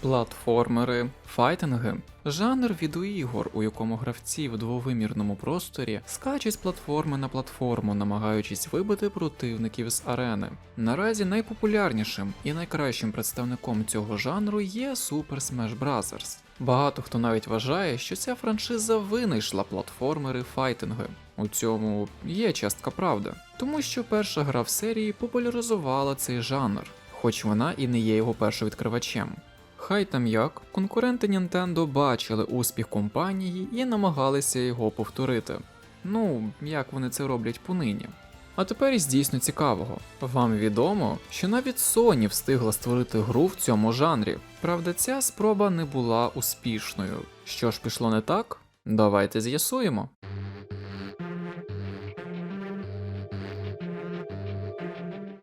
Платформери, файтинги жанр відеоігор, у якому гравці в двовимірному просторі скачуть з платформи на платформу, намагаючись вибити противників з арени. Наразі найпопулярнішим і найкращим представником цього жанру є Super Smash Bros. Багато хто навіть вважає, що ця франшиза винайшла платформери файтинги. У цьому є частка правди, тому що перша гра в серії популяризувала цей жанр, хоч вона і не є його першовідкривачем. Хай там як, конкуренти Nintendo бачили успіх компанії і намагалися його повторити. Ну, як вони це роблять понині. А тепер із дійсно цікавого. Вам відомо, що навіть Sony встигла створити гру в цьому жанрі. Правда, ця спроба не була успішною. Що ж пішло не так? Давайте з'ясуємо.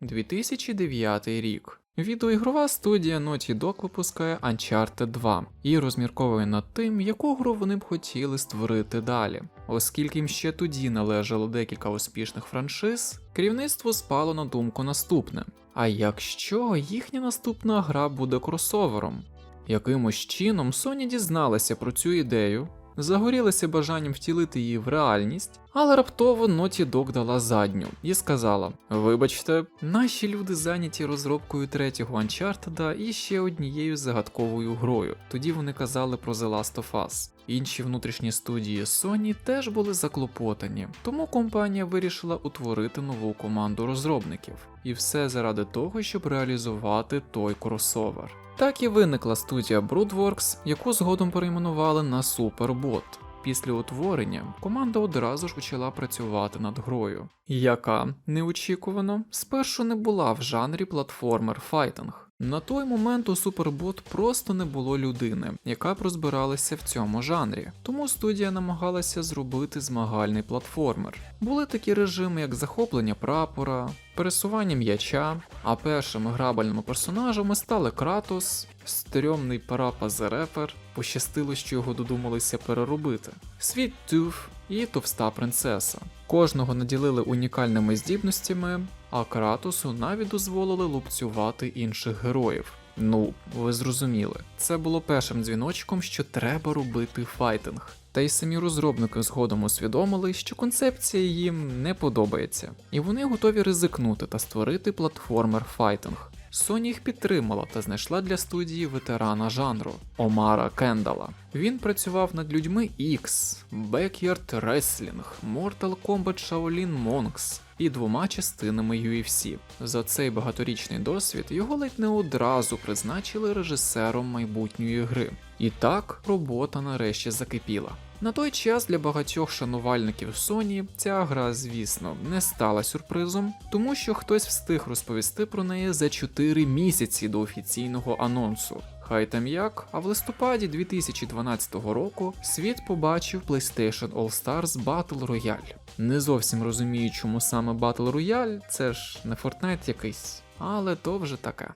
– 2009 рік. Відеоігрова студія Naughty Dog випускає Uncharted 2 і розмірковує над тим, яку гру вони б хотіли створити далі. Оскільки їм ще тоді належало декілька успішних франшиз, керівництво спало на думку наступне: а якщо їхня наступна гра буде кросовером? Якимось чином Sony дізналася про цю ідею, загорілася бажанням втілити її в реальність, але раптово Naughty Dog дала задню і сказала: Вибачте, наші люди зайняті розробкою третього Uncharted і ще однією загадковою грою. Тоді вони казали про The Last of Us. Інші внутрішні студії Sony теж були заклопотані, тому компанія вирішила утворити нову команду розробників. І все заради того, щоб реалізувати той кросовер. Так і виникла студія Broodworks, яку згодом перейменували на Superbot. Після утворення команда одразу ж почала працювати над грою, яка неочікувано спершу не була в жанрі платформер файтинг. На той момент у Superbot просто не було людини, яка б розбиралася в цьому жанрі, тому студія намагалася зробити змагальний платформер. Були такі режими, як захоплення прапора, пересування м'яча, а першими грабельними персонажами стали Кратос, стрьомний парапа Зерефер, пощастило, що його додумалися переробити, Світ Тюф і товста принцеса. Кожного наділили унікальними здібностями, а Кратосу навіть дозволили лупцювати інших героїв. Ну, ви зрозуміли, це було першим дзвіночком, що треба робити файтинг. Та й самі розробники згодом усвідомили, що концепція їм не подобається, і вони готові ризикнути та створити платформер файтинг. Sony їх підтримала та знайшла для студії ветерана жанру Омара Кендала. Він працював над людьми X, Backyard Wrestling, Mortal Kombat Shaolin Monks і двома частинами UFC. За цей багаторічний досвід його ледь не одразу призначили режисером майбутньої гри. І так робота нарешті закипіла. На той час для багатьох шанувальників Sony ця гра, звісно, не стала сюрпризом, тому що хтось встиг розповісти про неї за 4 місяці до офіційного анонсу. Хай там як, а в листопаді 2012 року світ побачив PlayStation All Stars Battle Royale. Не зовсім розумію, чому саме Battle Royale, це ж не Fortnite якийсь, але то вже таке.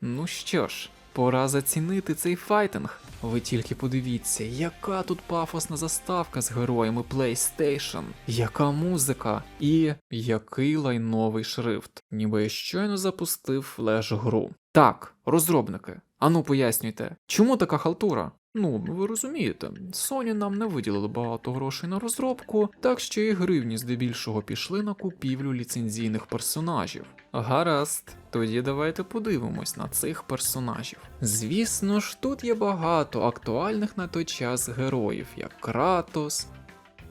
Ну що ж, пора зацінити цей файтинг. Ви тільки подивіться, яка тут пафосна заставка з героями PlayStation, яка музика і який лайновий шрифт. Ніби я щойно запустив флеш-гру. Так, розробники, ану пояснюйте, чому така халтура? Ну, ви розумієте, Sony нам не виділили багато грошей на розробку, так що і гривні здебільшого пішли на купівлю ліцензійних персонажів. Гаразд, тоді давайте подивимось на цих персонажів. Звісно ж, тут є багато актуальних на той час героїв, як Кратос,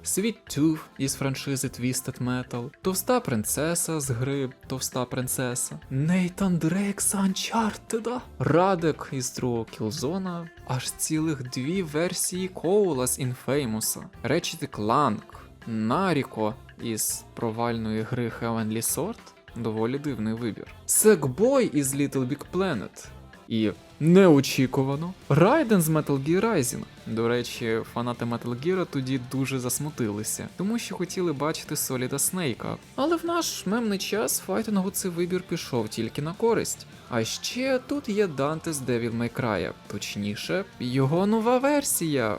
Світ Тюф із франшизи Twisted Metal, Товста принцеса з гри Товста принцеса, Нейтан Дрейк з Uncharted, Радек із другого Killzone, аж цілих дві версії Коула з інфеймуса: Ratchet Clank, Наріко із провальної гри Heavenly Sword, доволі дивний вибір. Секбой із Little Big Planet. І неочікувано Райден з Metal Gear Rising. До речі, фанати Metal Gear тоді дуже засмутилися, тому що хотіли бачити Соліда Снейка. Але в наш мемний час файтингу цей вибір пішов тільки на користь. А ще тут є Данте з Devil May Cry, точніше, його нова версія.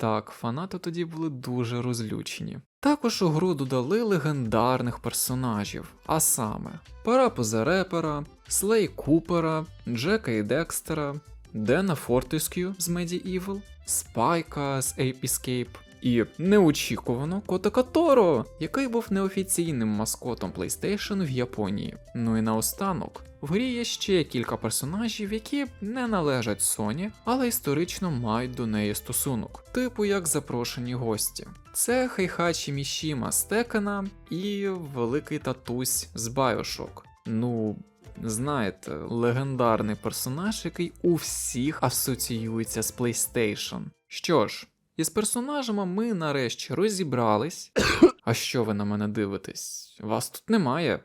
Так, фанати тоді були дуже розлючені. Також у гру додали легендарних персонажів, а саме Парапоза Репера, Слей Купера, Джека і Декстера, Дена Фортескю з Medieval, Спайка з Ape Escape і неочікувано Котика Торо, який був неофіційним маскотом PlayStation в Японії. Ну і наостанок. В грі є ще кілька персонажів, які не належать Sony, але історично мають до неї стосунок, типу як запрошені гості. Це Хейхачі Мішіма з Текена і великий татусь з Bioshock. Ну, знаєте, легендарний персонаж, який у всіх асоціюється з PlayStation. Що ж, із персонажами ми нарешті розібрались. А що ви на мене дивитесь? Вас тут немає.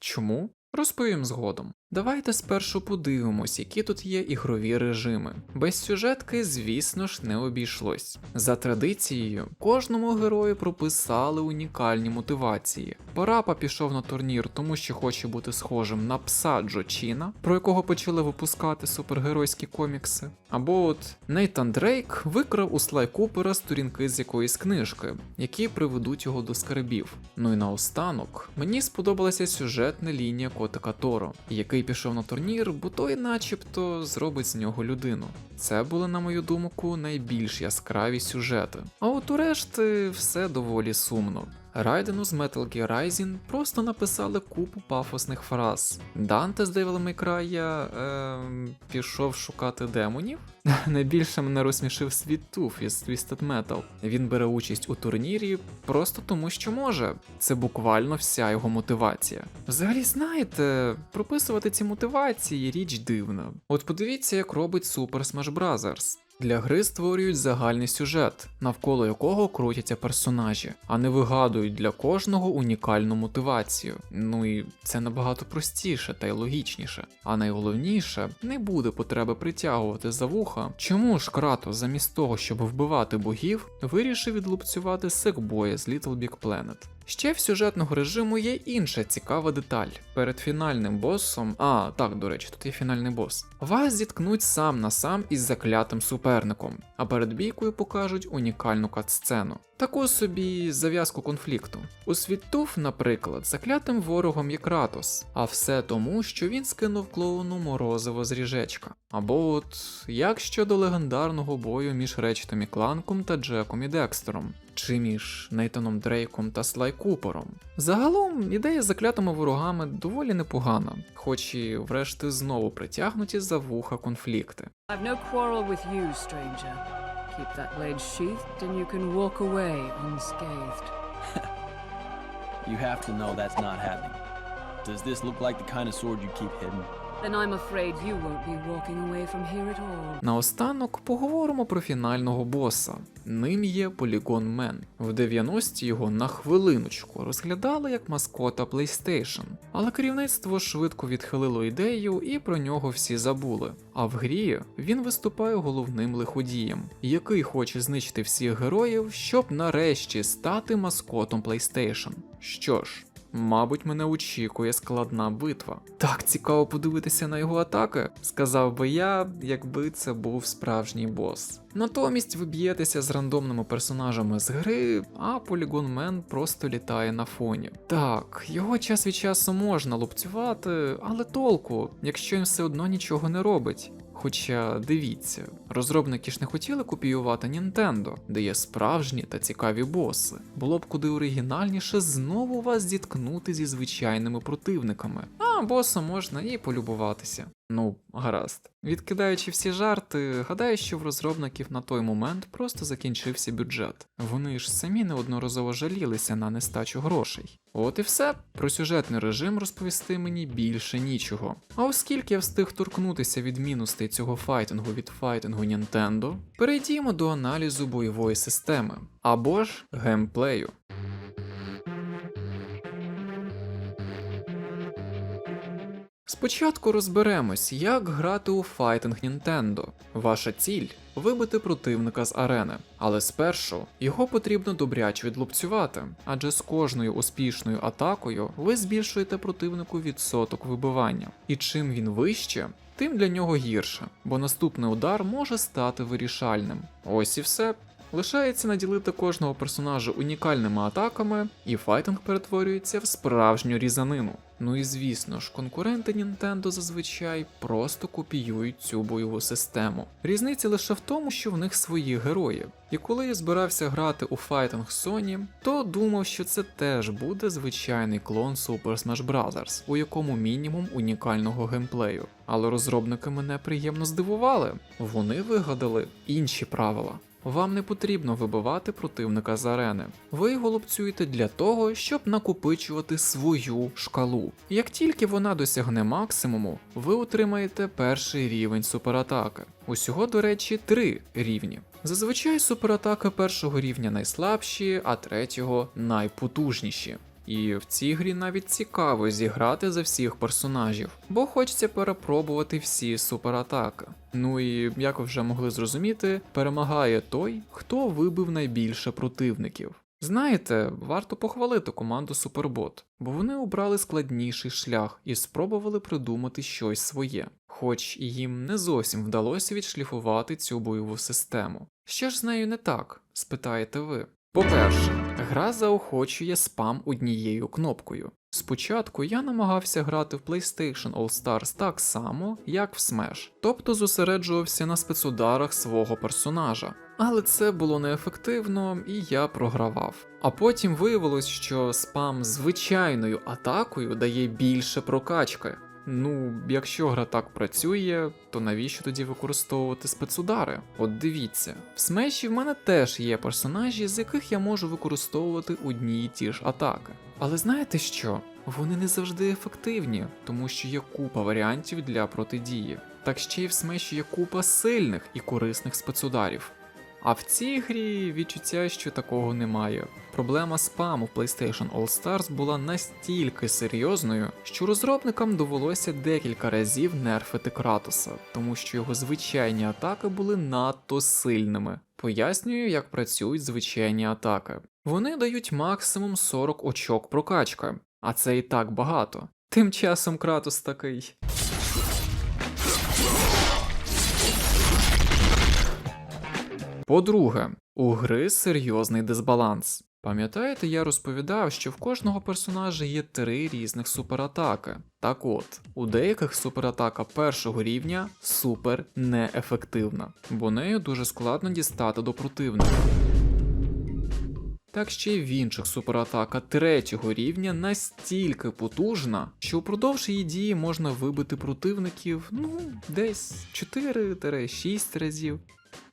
Чому? Розповім згодом. Давайте спершу подивимось, які тут є ігрові режими. Без сюжетки, звісно ж, не обійшлось. За традицією, кожному герою прописали унікальні мотивації. Парапа пішов на турнір, тому що хоче бути схожим на пса Джочіна, про якого почали випускати супергеройські комікси. Або от Нейтан Дрейк викрав у Слай Купера сторінки з якоїсь книжки, які приведуть його до скарбів. Ну і наостанок, мені сподобалася сюжетна лінія котика Торо, який пішов на турнір, бо той начебто зробить з нього людину. Це були, на мою думку, найбільш яскраві сюжети. А от у решти все доволі сумно. Райдену з Metal Gear Rising просто написали купу пафосних фраз. Данте з Devil May Cry ем, пішов шукати демонів. Найбільше мене розсмішив світ Туф із Twisted Metal. Він бере участь у турнірі просто тому, що може. Це буквально вся його мотивація. Взагалі, знаєте, прописувати ці мотивації річ дивна. От подивіться, як робить Super Smash Bros. Для гри створюють загальний сюжет, навколо якого крутяться персонажі, а не вигадують для кожного унікальну мотивацію. Ну і це набагато простіше та й логічніше. А найголовніше, не буде потреби притягувати за вуха. Чому ж Кратос, замість того, щоб вбивати богів, вирішив відлупцювати секбоя з Little Big Planet? Ще в сюжетного режиму є інша цікава деталь. Перед фінальним босом, а так, до речі, тут є фінальний бос. Вас зіткнуть сам на сам із заклятим суперником, а перед бійкою покажуть унікальну катсцену. Таку собі зав'язку конфлікту. У світуф, наприклад, заклятим ворогом є Кратос, а все тому, що він скинув клоуну морозиво з ріжечка. Або от як щодо легендарного бою між Речтом і Кланком та Джеком і Декстером, чи між Нейтаном Дрейком та Слай Купером. Загалом ідея з заклятими ворогами доволі непогана, хоч і врешті знову притягнуті за вуха конфлікти. I've no quarrel with you, stranger. Keep that blade sheathed, and you can walk away unscathed. You have to know that's not happening. Does this look like the kind of sword you keep hidden? Then I'm. Наостанок поговоримо про фінального боса. Ним є Polygon Man. В 90-ті його на хвилиночку розглядали як маскота PlayStation, але керівництво швидко відхилило ідею і про нього всі забули. А в грі він виступає головним лиходієм, який хоче знищити всіх героїв, щоб нарешті стати маскотом PlayStation. Що ж. Мабуть, мене очікує складна битва. Так цікаво подивитися на його атаки, сказав би я, якби це був справжній бос. Натомість ви б'єтеся з рандомними персонажами з гри, а Polygon Man просто літає на фоні. Так, його час від часу можна лупцювати, але толку, якщо він все одно нічого не робить. Хоча дивіться, розробники ж не хотіли копіювати Nintendo, де є справжні та цікаві боси. Було б куди оригінальніше знову вас зіткнути зі звичайними противниками, а можна і полюбуватися. Ну, гаразд. Відкидаючи всі жарти, гадаю, що в розробників на той момент просто закінчився бюджет. Вони ж самі неодноразово жалілися на нестачу грошей. От і все. Про сюжетний режим розповісти мені більше нічого. А оскільки я встиг торкнутися відмінностей цього файтингу від файтингу Nintendo, перейдімо до аналізу бойової системи або ж геймплею. Спочатку розберемось, як грати у файтинг Nintendo. Ваша ціль вибити противника з арени, але спершу його потрібно добряче відлупцювати, адже з кожною успішною атакою ви збільшуєте противнику відсоток вибивання. І чим він вище, тим для нього гірше, бо наступний удар може стати вирішальним. Ось і все. Лишається наділити кожного персонажа унікальними атаками, і файтинг перетворюється в справжню різанину. Ну і звісно ж, конкуренти Nintendo зазвичай просто копіюють цю бойову систему. Різниця лише в тому, що в них свої герої. І коли я збирався грати у файтинг Sony, то думав, що це теж буде звичайний клон Super Smash Bros., у якому мінімум унікального геймплею. Але розробники мене приємно здивували. Вони вигадали інші правила. Вам не потрібно вибивати противника з арени. Ви його лупцюєте для того, щоб накопичувати свою шкалу. Як тільки вона досягне максимуму, ви отримаєте перший рівень суператаки. Усього, до речі, три рівні. Зазвичай суператаки першого рівня найслабші, а третього найпотужніші. І в цій грі навіть цікаво зіграти за всіх персонажів, бо хочеться перепробувати всі суператаки. Ну і як ви вже могли зрозуміти, перемагає той, хто вибив найбільше противників. Знаєте, варто похвалити команду Супербот, бо вони обрали складніший шлях і спробували придумати щось своє, хоч їм не зовсім вдалося відшліфувати цю бойову систему. Що ж з нею не так? спитаєте ви. По-перше, гра заохочує спам однією кнопкою. Спочатку я намагався грати в PlayStation All Stars так само, як в Smash, тобто зосереджувався на спецударах свого персонажа. Але це було неефективно і я програвав. А потім виявилось, що спам звичайною атакою дає більше прокачки. Ну, якщо гра так працює, то навіщо тоді використовувати спецудари? От дивіться, в смеші в мене теж є персонажі, з яких я можу використовувати одні й ті ж атаки. Але знаєте що? Вони не завжди ефективні, тому що є купа варіантів для протидії. Так ще й в смеші є купа сильних і корисних спецударів. А в цій грі відчуття, що такого немає. Проблема спаму в PlayStation All Stars була настільки серйозною, що розробникам довелося декілька разів нерфити Кратоса, тому що його звичайні атаки були надто сильними. Пояснюю, як працюють звичайні атаки. Вони дають максимум 40 очок прокачки, а це і так багато. Тим часом Кратос такий. По-друге, у гри серйозний дисбаланс. Пам'ятаєте, я розповідав, що в кожного персонажа є три різних суператаки. Так от, у деяких суператака першого рівня супер неефективна, бо нею дуже складно дістати до противника. Так ще й в інших суператака третього рівня настільки потужна, що упродовж її дії можна вибити противників ну десь 4-6 разів.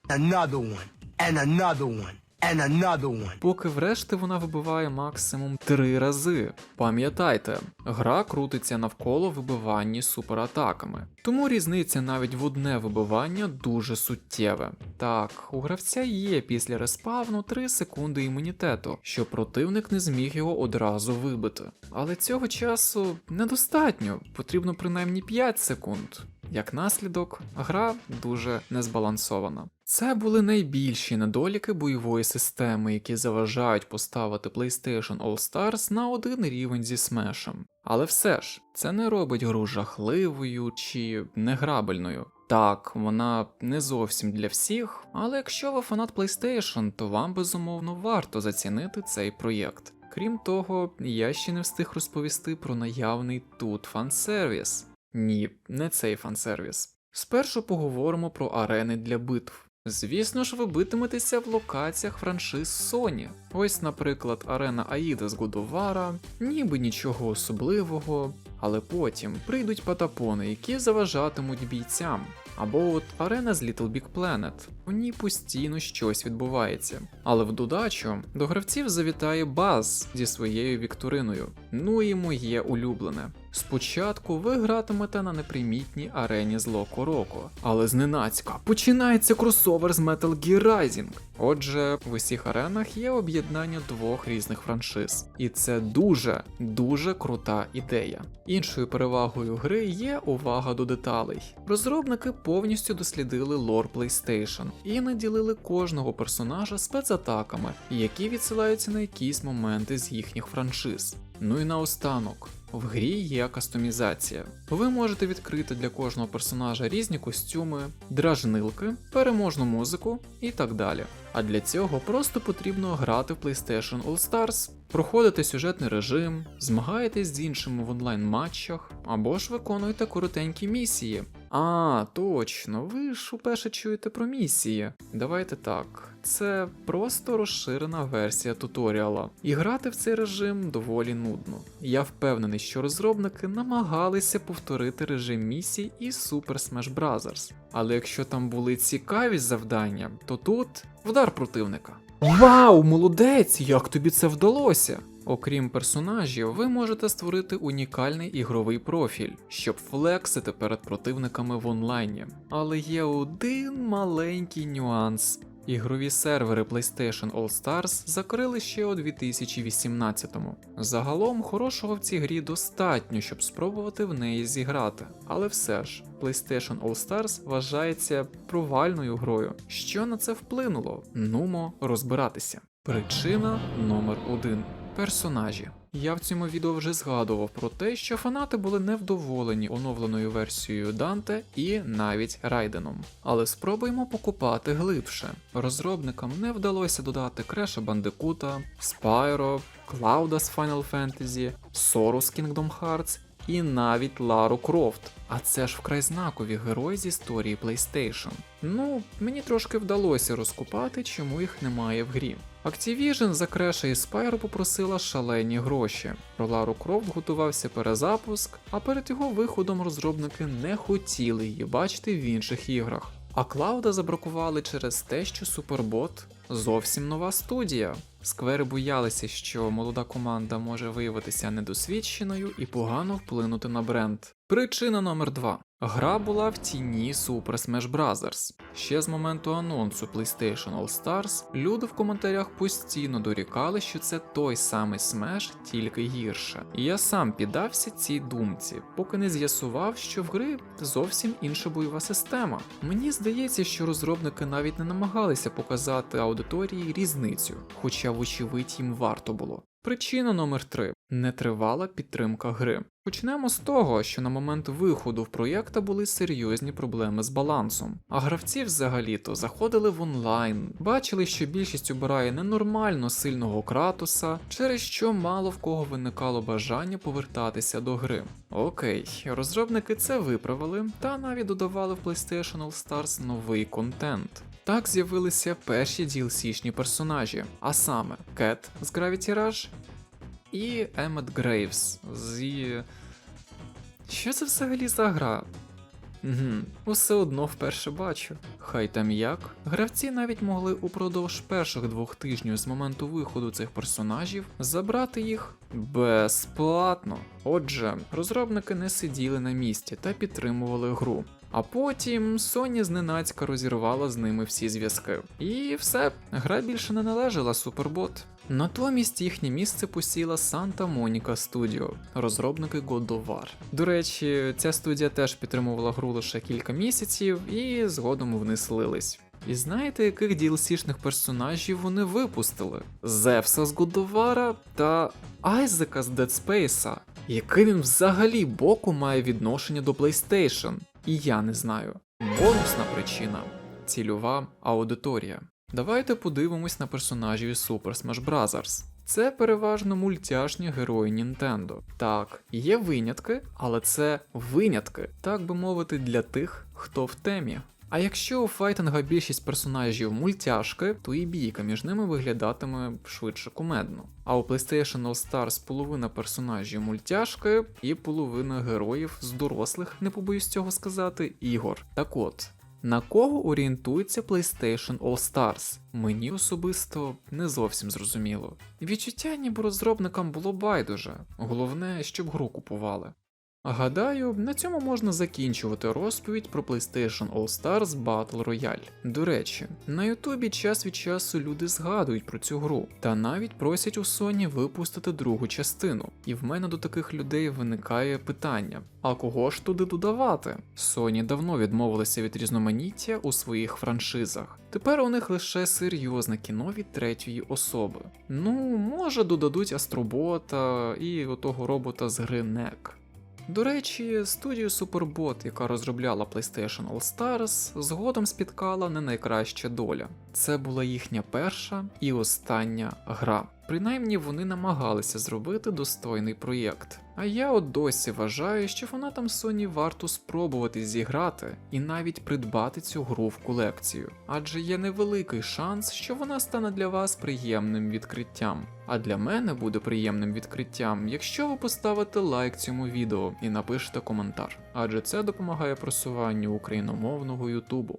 Another one, and another one, and another one. поки врешті вона вибиває максимум 3 рази. Пам'ятайте, гра крутиться навколо вибивання суператаками, тому різниця навіть в одне вибивання дуже суттєве. Так, у гравця є після респавну 3 секунди імунітету, щоб противник не зміг його одразу вибити. Але цього часу недостатньо, потрібно принаймні 5 секунд. Як наслідок, гра дуже незбалансована. Це були найбільші недоліки бойової системи, які заважають поставити PlayStation All Stars на один рівень зі Smash. Але все ж, це не робить гру жахливою чи неграбельною. Так, вона не зовсім для всіх, але якщо ви фанат PlayStation, то вам безумовно варто зацінити цей проєкт. Крім того, я ще не встиг розповісти про наявний тут фан-сервіс. Ні, не цей фан-сервіс. Спершу поговоримо про арени для битв. Звісно ж, ви битиметеся в локаціях франшиз Sony. Ось, наприклад, арена Аїда з Годовара, ніби нічого особливого, але потім прийдуть патапони, які заважатимуть бійцям. Або от арена з Little Big Planet. У ній постійно щось відбувається. Але в додачу до гравців завітає Баз зі своєю вікториною. Ну і моє улюблене. Спочатку ви гратимете на непримітній арені з Локо Роко, але зненацька починається кросовер з Metal Gear Rising. Отже, в усіх аренах є об'єднання двох різних франшиз, і це дуже дуже крута ідея. Іншою перевагою гри є увага до деталей. Розробники повністю дослідили лор PlayStation і наділили кожного персонажа спецатаками, які відсилаються на якісь моменти з їхніх франшиз. Ну і наостанок, В грі є кастомізація. Ви можете відкрити для кожного персонажа різні костюми, дражнилки, переможну музику і так далі. А для цього просто потрібно грати в PlayStation All Stars, проходити сюжетний режим, змагаєтесь з іншими в онлайн матчах або ж виконуєте коротенькі місії. А, точно, ви ж уперше чуєте про місії. Давайте так. Це просто розширена версія туторіала. І грати в цей режим доволі нудно. Я впевнений, що розробники намагалися повторити режим місій із Super Smash Bros. Але якщо там були цікаві завдання, то тут вдар противника. Вау, молодець! Як тобі це вдалося? Окрім персонажів, ви можете створити унікальний ігровий профіль, щоб флексити перед противниками в онлайні. Але є один маленький нюанс. Ігрові сервери PlayStation All Stars закрили ще у 2018-му. Загалом хорошого в цій грі достатньо, щоб спробувати в неї зіграти. Але все ж, PlayStation All Stars вважається провальною грою. Що на це вплинуло? Нумо розбиратися. Причина номер один. Персонажі. Я в цьому відео вже згадував про те, що фанати були невдоволені оновленою версією Данте і навіть Райденом. Але спробуємо покупати глибше. Розробникам не вдалося додати Креша Бандикута, Спайро, Клауда з Final Fantasy, Сору з Kingdom Hearts і навіть Лару Крофт. А це ж вкрай знакові герої з історії PlayStation. Ну, мені трошки вдалося розкупати, чому їх немає в грі. Activision за Креша і Спайро попросила шалені гроші. Про Лару Крофт готувався перезапуск, а перед його виходом розробники не хотіли її бачити в інших іграх. А Клауда забракували через те, що Супербот зовсім нова студія. Сквери боялися, що молода команда може виявитися недосвідченою і погано вплинути на бренд. Причина номер 2 Гра була в тіні Super Smash Bros. Ще з моменту анонсу PlayStation All Stars люди в коментарях постійно дорікали, що це той самий Smash, тільки гірше. І я сам піддався цій думці, поки не з'ясував, що в гри зовсім інша бойова система. Мені здається, що розробники навіть не намагалися показати аудиторії різницю, хоча, вочевидь, їм варто було. Причина номер 3 нетривала підтримка гри. Почнемо з того, що на момент виходу в проєкта були серйозні проблеми з балансом, а гравці взагалі-то заходили в онлайн, бачили, що більшість обирає ненормально сильного кратуса, через що мало в кого виникало бажання повертатися до гри. Окей, розробники це виправили та навіть додавали в PlayStation All Stars новий контент. Так з'явилися перші DLC-шні персонажі, а саме Кет з Gravity Rush і Еммет Грейвс з. Що це взагалі за гра? Угу, усе одно вперше бачу. Хай там як. Гравці навіть могли упродовж перших двох тижнів з моменту виходу цих персонажів забрати їх безплатно. Отже, розробники не сиділи на місці та підтримували гру. А потім Sony зненацька розірвала з ними всі зв'язки. І все, гра більше не належала Superbot. Натомість їхнє місце посіла Santa Monica Studio, розробники God of War. До речі, ця студія теж підтримувала гру лише кілька місяців і згодом вони слились. І знаєте, яких DLC-шних персонажів вони випустили? Зевса з War та Айзека з Dead Space. Який він взагалі боку має відношення до PlayStation? І я не знаю. Бонусна причина цільова аудиторія. Давайте подивимось на персонажів Super Smash Bros. Це переважно мультяшні герої Нінтендо. Так, є винятки, але це винятки, так би мовити, для тих, хто в темі. А якщо у файтинга більшість персонажів мультяшки, то і бійка між ними виглядатиме швидше кумедно. А у PlayStation All Stars половина персонажів мультяшки і половина героїв з дорослих, не побоюсь цього сказати, ігор. Так от. На кого орієнтується PlayStation All Stars? Мені особисто не зовсім зрозуміло. Відчуття, ніби розробникам було байдуже. Головне, щоб гру купували. Гадаю, на цьому можна закінчувати розповідь про PlayStation All Stars Battle Royale. До речі, на Ютубі час від часу люди згадують про цю гру та навіть просять у Sony випустити другу частину. І в мене до таких людей виникає питання: а кого ж туди додавати? Sony давно відмовилися від різноманіття у своїх франшизах. Тепер у них лише серйозне кіно від третьої особи. Ну, може, додадуть Астробота і отого робота з гри NEC. До речі, студію Superbot, яка розробляла PlayStation All Stars, згодом спіткала не найкраща доля. Це була їхня перша і остання гра. Принаймні вони намагалися зробити достойний проєкт. А я от досі вважаю, що фанатам Sony варто спробувати зіграти і навіть придбати цю гру в колекцію, адже є невеликий шанс, що вона стане для вас приємним відкриттям. А для мене буде приємним відкриттям, якщо ви поставите лайк цьому відео і напишете коментар, адже це допомагає просуванню україномовного Ютубу.